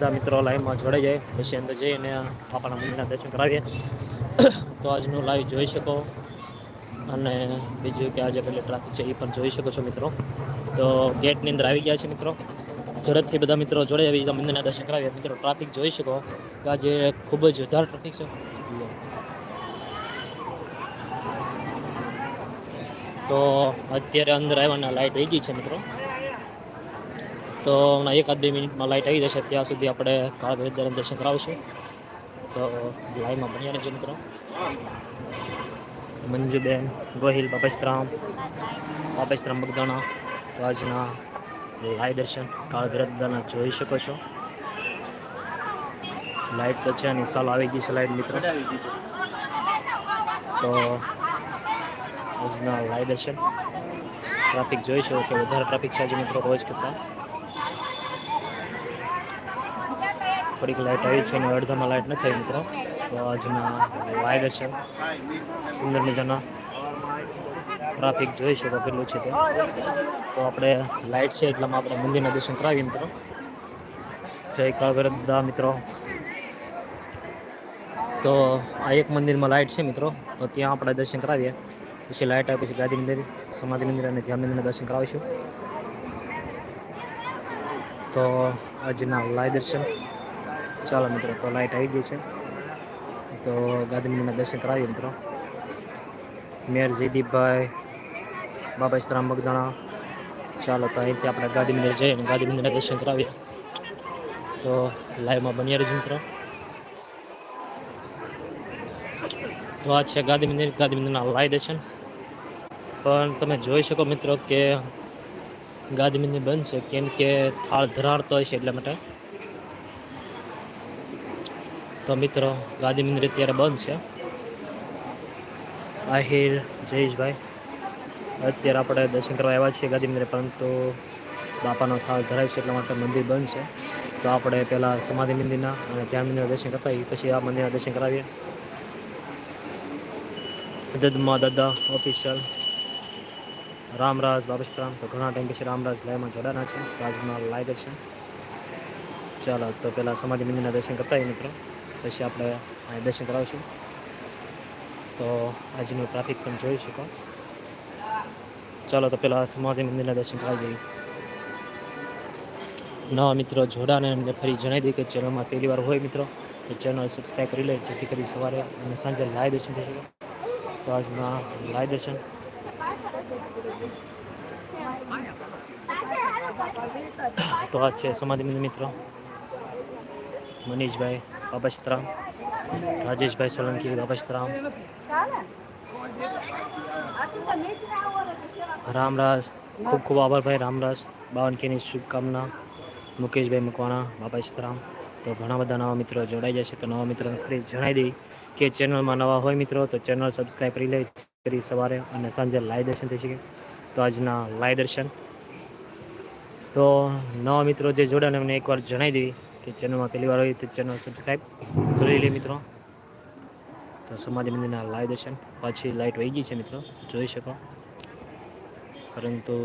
બધા મિત્રો લાઈવમાં જોડાઈ જાય પછી અંદર જઈને બાપાના મંદિરના દર્શન કરાવીએ. તો આજનું લાઈવ જોઈ શકો. અને બીજું કે આજે પેલી ટ્રાફિક છે એ પણ જોઈ શકો છો મિત્રો. તો ગેટની અંદર આવી ગયા છે મિત્રો. ઝડપથી બધા મિત્રો જોડે આવી મંદિરના દર્શન કરાવીએ. મિત્રો ટ્રાફિક જોઈ શકો. કે આજે ખૂબ જ વધારે ટ્રાફિક છે. તો અત્યારે અંદર આવ્યાના લાઇટ વહી ગઈ છે મિત્રો. તો હમણાં એકાદ બે મિનિટમાં લાઇટ આવી જશે, ત્યાં સુધી આપણે કાળ ભૈરવદાના દર્શન કરાવશું. તો લાઈવમાં બન્યા રહેજો મિત્રો. મંજુબેન, ગોહિલ બાપસ્તરામ બાપસ્તરામ બગદાણા. તો આજના લાઈવ દર્શન કાળ જોઈ શકો છો. લાઇટ તો છે અને સાલ આવી ગઈ છે લાઇટ મિત્રો. તો આજના લાઈવ દર્શન. ટ્રાફિક જોઈ શકો કે વધારે ટ્રાફિક છે આજે મિત્રો રોજ કરતાં. થોડીક લાઇટ આવી છે અને અડધામાં લાઇટ નથી મિત્રો. તો આજના લાઈવ છે. સુંદર મજાના ટ્રાફિક જોઈ શકો કેટલું છે તે. તો આપણે લાઇટ છે એટલામાં આપણે મંદિરના દર્શન કરાવીએ મિત્રો. જય કાગરદા મિત્રો. તો આ એક મંદિરમાં લાઇટ છે મિત્રો. તો ત્યાં આપણે દર્શન કરાવીએ. પછી લાઇટ આવે પછી ગાદી મંદિર, સમાધિ મંદિર અને ધ્યાન મંદિરના દર્શન કરાવીશું. તો આજના લાઈવ દર્શન. ચાલો મિત્રો, તો લાઇટ આવી ગઈ છે. તો ગાદી મંદિરના દર્શન કરાવીએ મિત્રો. મેયર જયદીપભાઈ, બાબા ઇસ્તરામ બગદાણા. ચાલો, તો અહીંથી આપણે ગાદી મંદિર જઈએ અને ગાદી મંદિરના દર્શન કરાવીએ. તો લાઈવમાં બન્યા રહેજો મિત્રો. તો આ છે ગાદી મંદિર ગાદી મંદિરના લાઈવ દર્શન. પણ તમે જોઈ શકો મિત્રો કે ગાદી મંદિર બંધ છે, કેમ કે થાળ ધરાડતો હોય છે એટલા માટે. તો મિત્રો, ગાદી મંદિર અત્યારે બંધ છે. આહિર, જયેશભાઈ, અત્યારે આપણે દર્શન કરવા આવ્યા છીએ ગાદી મંદિરે, પરંતુ બાપાનો થાળ ધરાય છે એટલા માટે મંદિર બંધ છે. તો આપણે પહેલાં સમાધિ મંદિરના અને ધ્યાન મંદિરના દર્શન કરતા પછી આ મંદિરના દર્શન કરાવીએ. દદમાં દાદા ઓફિશિયલ રામરાજ બાબસ્તરામ તો ઘણા ટાઈમ પછી રામરાજ લાઈમાં જોડાના છે. રાજમાં લાયક છે. ચાલો, તો પહેલાં સમાધિ મંદિરના દર્શન કરતા મિત્રો. પછી આપણે અહીં દર્શન કરાવીશું. તો આજનું ટ્રાફિક પણ જોઈ શકો. ચાલો તો પહેલાં સમાધિ મંદિરના દર્શન કરાવી દઈએ નવા મિત્રો જોડાને એમને ફરી જણાવી દઈએ કે ચેનલમાં પહેલી વાર હોય મિત્રો, તો ચેનલ સબસ્ક્રાઈબ કરી લે, જેથી કરી સવારે અને સાંજે લાઈવ દર્શન થઈ શકે. તો આજના લાઈવ દર્શન. તો આ છે સમાધિ મંદિર મિત્રો. મનીષભાઈ બાબસ્તરામ રાજેશભાઈ સોલંકી અભસ્ત્રામ રામરાજ ખૂબ ખૂબ આભાર ભાઈ રામરાજ બાવનકીની શુભકામના મુકેશભાઈ મકવાણા બાબસ્તરામ તો ઘણા બધા નવા મિત્રો જોડાઈ જશે. તો નવા મિત્રોને ફરી જણાવી દઈ કે ચેનલમાં નવા હોય મિત્રો, તો ચેનલ સબસ્ક્રાઈબ કરી લે કરી સવારે અને સાંજે લાઈવ દર્શન થઈ શકે. તો આજના લાઈવ દર્શન. તો નવા મિત્રો જે જોડાને એમને એકવાર જણાવી દેવી કે ચેનલમાં પહેલી વાર હોય તો ચેનલ સબસ્ક્રાઈબ કરી લે મિત્રો. તો સમાધિ મંદિરના લાઈવ દર્શન પાછી લાઇટ વહી ગઈ છે મિત્રો, જોઈ શકો. પરંતુ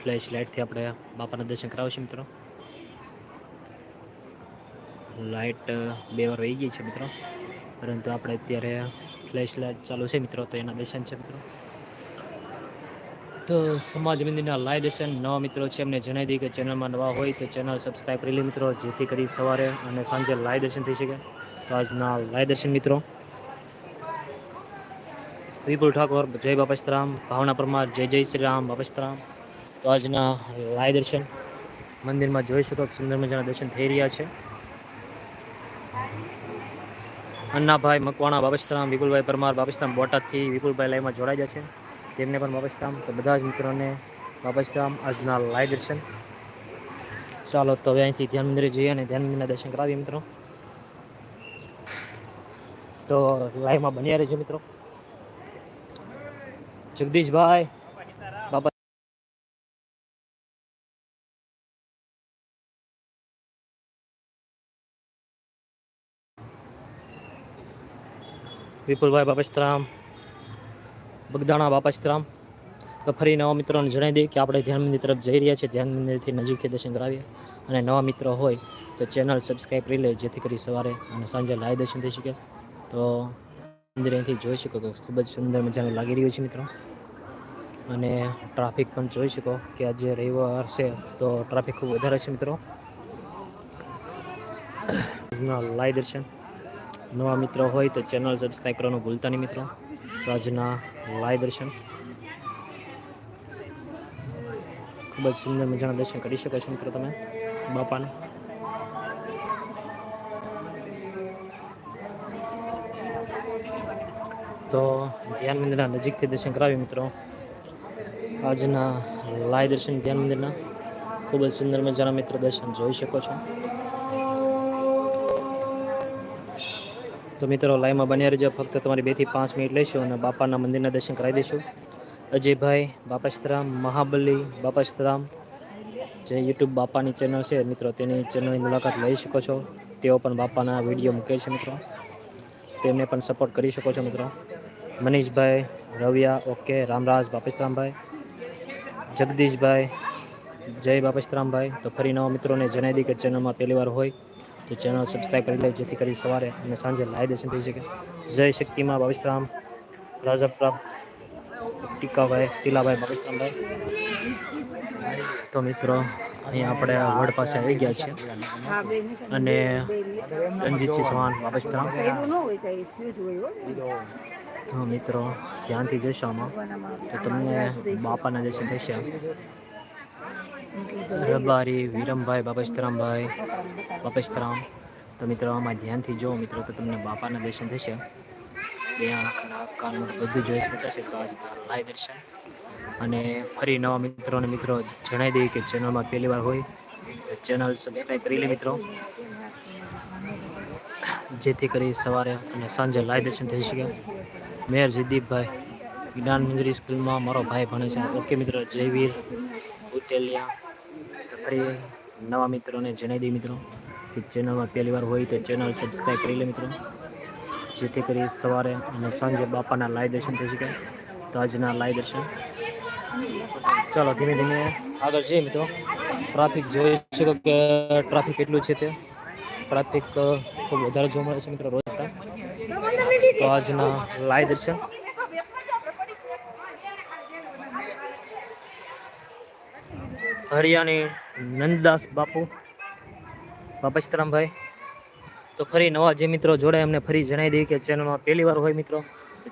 ફ્લેશ લાઇટથી આપણે બાપાના દર્શન કરાવશું મિત્રો. લાઇટ બે વાર વહી ગઈ છે મિત્રો. પરંતુ આપણે અત્યારે ફ્લેશ લાઇટ ચાલુ છે મિત્રો, તો એના દર્શન છે મિત્રો. સમાજ મંદિરના લાઈવ દર્શન નવા મિત્રો છે, એમને જણાવી દઈએ કે ચેનલમાં નવા હોય તો ચેનલ સબસ્ક્રાઈબ કરી લે મિત્રો, જેથી કરી સવારે અને સાંજે લાઈવ દર્શન થઈ શકે. તો આજના લાઈવ દર્શન મિત્રો. વિપુલ ઠાકોર, જય બાપસ્તરામ ભાવના પરમાર, જય જય શ્રી રામ બાપસ્તરામ તો આજના લાઈવ દર્શન મંદિરમાં જોઈ શકો સુંદર મજાના દર્શન થઈ રહ્યા છે. અન્નાભાઈ મકવાણા બાબસ્તરામ વિપુલભાઈ પરમાર બાબસ્તરામ બોટાદથી વિપુલભાઈ લાઈવમાં જોડાઈ જશે તેમને પણ બાબસ્તરામ તો બધા જ મિત્રોને બાબસ્તરામ આજના લાઈવ દર્શન. ચાલો તો હવે અહીંથી ધ્યાન મંદિરે જઈએ અને ધ્યાન મંદિરના દર્શન કરાવીએ મિત્રો. તો લાઈવમાં બન્યા રહેજો મિત્રો. જગદીશભાઈ બાબા વિપુલભાઈ બાપસ્તરામ બગદાણા બાપસ્તરામ તો ફરી નવા મિત્રોને જણાવી દઈએ કે આપણે ધ્યાન મંદિર તરફ જઈ રહ્યા છીએ ધ્યાન મંદિરથી નજીકથી દર્શન કરાવીએ. અને નવા મિત્રો હોય તો ચેનલ સબસ્ક્રાઈબ કરી લે, જેથી કરી સવારે અને સાંજે લાઈવ દર્શન થઈ શકે. તો મંદિર અહીંથી જોઈ શકો તો ખૂબ જ સુંદર મજાનું લાગી રહ્યું છે મિત્રો. અને ટ્રાફિક પણ જોઈ શકો કે આજે રવિવાર છે, તો ટ્રાફિક ખૂબ વધારે છે મિત્રો. લાઈવ દર્શન. નવા મિત્રો હોય તો ચેનલ સબસ્ક્રાઈબ કરવાનું ભૂલતા નહીં મિત્રો. આજના લાઈવ દર્શન. ખૂબ જ સુંદર મજાના દર્શન કરી શકો છો મિત્રો તમે, બાપાને. તો ધ્યાન મંદિરના નજીકથી દર્શન કરાવી મિત્રો. આજના લાઈવ દર્શન ધ્યાન મંદિરના ખૂબ જ સુંદર મજાના મિત્રો દર્શન જોઈ શકો છો. તો મિત્રો લાઈવમાં બન્યા રહેજો. ફક્ત તમારી બેથી પાંચ મિનિટ લઈશું અને બાપાના મંદિરના દર્શન કરાવી દઈશું અજયભાઈ બાપાશ્રામ મહાબલી બાપાશ્રામ જે યુટ્યુબ બાપાની ચેનલ છે, મિત્રો, તેની ચેનલની મુલાકાત લઈ શકો છો. તેઓ પણ બાપાના વીડિયો મૂકે છે, મિત્રો. તેમને પણ સપોર્ટ કરી શકો છો, મિત્રો. મનીષભાઈ, રવિયા ઓકે રામરાજ બાપેશરામભાઈ જગદીશભાઈ, જય બાપેશરામભાઈ તો ફરી નવા મિત્રોને જણાવી દી કે ચેનલમાં પહેલી વાર હોય. તો ચેનલ સબસ્ક્રાઈબ કરી લે, જેથી કરી સવારે અને સાંજે લાઈવ દર્શન થઈ શકે. જય શક્તિમાં બાપેશરામ રાજપરા ટીકાભાઈ, ટીલાભાઈ બાપેશરામભાઈ તો મિત્રો અહીંયા આપણે વડ પાસે આવી ગયા છીએ. અને રણજીતસિંહ ચૌહાણ બાપેશરામ તો મિત્રો, ધ્યાનથી જશો આમાં. તો તમને બાપાના દર્શન થશે. રબારી, વિરમભાઈ બાપેશરામભાઈ બાપેશરામ તો મિત્રો, આમાં ધ્યાનથી જો મિત્રો, તો તમને બાપાના દર્શન થશે. બે આંખના કાનનું બધું જોઈ શકાશે તો લાઈવ દર્શન. અને ફરી નવા મિત્રોને મિત્રો જણાવી દઈએ કે ચેનલમાં પહેલી વાર હોય, તો ચેનલ સબસ્ક્રાઈબ કરી લે મિત્રો. જેથી કરી સવારે અને સાંજે લાઈવ દર્શન થઈ શકે. મેયર જયદીપભાઈ, જ્ઞાન મંજરી સ્કૂલમાં મારો ભાઈ ભણે છે. ઓકે મિત્રો જયવીર ઉટેલિયા તો નવા મિત્રોને જણાવી દઈએ મિત્રો કે ચેનલમાં પહેલી વાર હોય તો ચેનલ સબસ્ક્રાઈબ કરી લે મિત્રો. જેથી કરી સવારે અને સાંજે બાપાના લાઈવ દર્શન થઈ શકે. તો આજના લાઈવ દર્શન. ચાલો ધીમે ધીમે આગળ જઈએ મિત્રો. ટ્રાફિક જોઈ શકો કે ટ્રાફિક કેટલું છે તે? ટ્રાફિક ખૂબ વધારે જોવા મળે છે મિત્રો રોજ તો. આજના લાઈવ દર્શન. હરિયાણી નંદદાસ બાપુ બાપસ્તરામભાઈ તો ફરી નવા જે મિત્રો જોડાય એમને ફરી જણાવી દઈએ કે ચેનલમાં પહેલી વાર હોય મિત્રો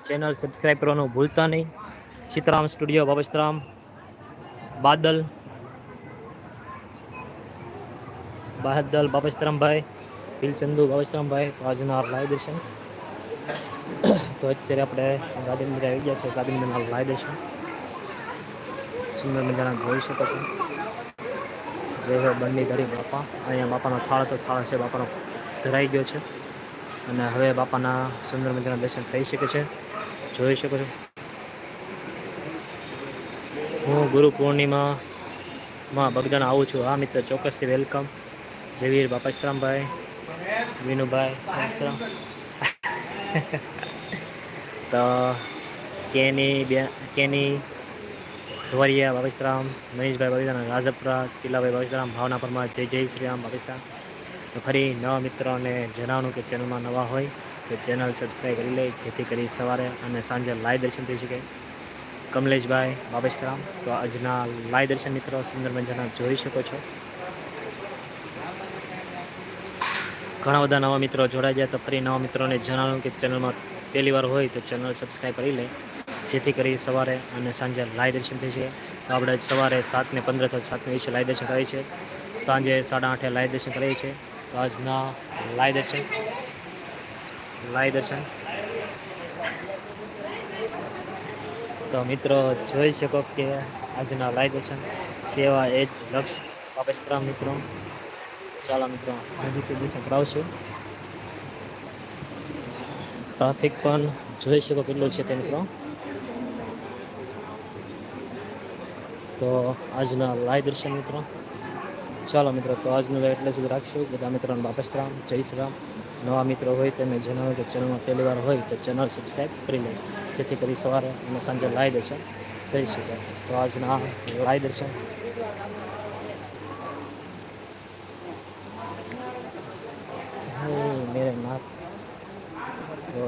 ચેનલ સબસ્ક્રાઈબ કરવાનું ભૂલતા નહીં. સીતારામ સ્ટુડિયો બાપસ્તરામ બાદલ બાદલ બાપસ્તરામભાઈ ભીલચંદુ બાપસ્તરામભાઈ તો આજના લાઈવ દર્શન. તો અત્યારે આપણે ગાર્ડન અંદર આવી ગયા છે ગાર્ડન અંદર લાઈવ દર્શન. સુંદર મજાના જોઈ શકો છો. જય બંને ગરીબ બાપા. અહીંયા બાપાનો થાળ તો થાળ છે, બાપાનો ધરાઈ ગયો છે. અને હવે બાપાના સુંદર મજાના દર્શન થઈ શકે છે. જોઈ શકો છો. હું ગુરુ પૂર્ણિમામાં બગદાન આવું છું. હા, મિત્ર, ચોક્કસથી વેલકમ. જયવીર બાપાસ્તરામભાઈ વિનુભાઈ બાપાસ્તરામ તો કેની બે, કેની ધોરિયા બાબિસ્તરામ મનીષભાઈ બાબિસ્તામ રાજપરા, કિલ્લાભાઈ બાબિસ્તરામ ભાવના પરમાર જય જય શ્રી રામ બાબસ્તરામ તો ફરી નવા મિત્રોને જણાવવાનું કે ચેનલમાં નવા હોય તો ચેનલ સબસ્ક્રાઈબ કરી લે, જેથી કરી સવારે અને સાંજે લાઈવ દર્શન થઈ શકે. કમલેશભાઈ બાબસ્તરામ તો આજના લાઈવ દર્શન મિત્રો સુંદર મજાના જોઈ શકો છો. ઘણા બધા નવા મિત્રો જોડાઈ જાય તો ફરી નવા મિત્રોને જણાવું કે ચેનલમાં પહેલી વાર હોય તો ચેનલ સબસ્ક્રાઈબ કરી લે. જેથી કરી સવારે અને સાંજે લાય દર્શન થઈ છે. તો આપણે સવારે સાતને પંદર થાય સાતને વીસે લાઈવ દર્શન કરીએ છીએ સાંજે સાડા આઠે લાઈવ દર્શન કરીએ છીએ તો આજના લાઈ દર્શન. લાય દર્શન. તો મિત્રો જોઈ શકો કે આજના લાઈ દર્શન સેવા એ જ લક્ષ્ય પાપેસ્ત્રા મિત્રો. ચાલો મિત્રો નજીકથી દર્શન કરાવશું. ટ્રાફિક પણ જોઈ શકો કેટલું છે તે મિત્રો. તો આજના લાઈવ દર્શન મિત્રો. ચાલો મિત્રો, તો આજનું લાઈવ એટલે સુધી રાખશું. બધા મિત્રોને બાપસ રામ. જય શ્રી નવા મિત્રો હોય તેમને જણાવો કે ચેનલમાં પહેલી વાર હોય તો ચેનલ સબસ્ક્રાઈબ કરી લે. જેથી કરી સવારે અને સાંજે લાઈવ દર્શન થઈ શકે. તો આજના લાઈવ દર્શન. મેરે નાથ તો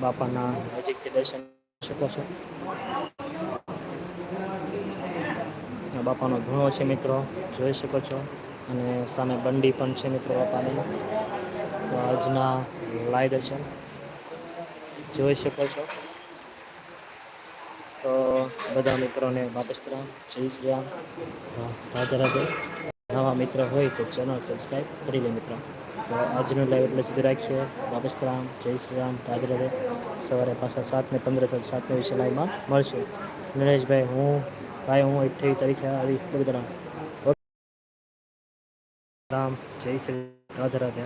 બાપાના નજીકથી દર્શન શકો છો. બાપાનો ધૂણો છે મિત્રો, જોઈ શકો છો. અને સામે બંડી પણ છે મિત્રો બાપાની. તો આજના લાઈ દર્શન જોઈ શકો છો. તો બધા મિત્રોને બાપસ્તરામ જય શ્રી રામ. રાધે રાધે. નવા મિત્ર હોય તો ચેનલ સબસ્ક્રાઈબ કરી લે મિત્રો. તો આજનું લાઈવ એટલે સુધી રાખીએ. બાપસ્તરામ જય શ્રી રામ. રાધે રાધે. સવારે પાછા સાત ને પંદર થતા સાતને વિશે લાઈવમાં મળશું. નરેશભાઈ, હું ભાઈ હું અઠ્યાવીસ તારીખે આવી બગદરામ રામ જય શ્રી રાધે રાધે.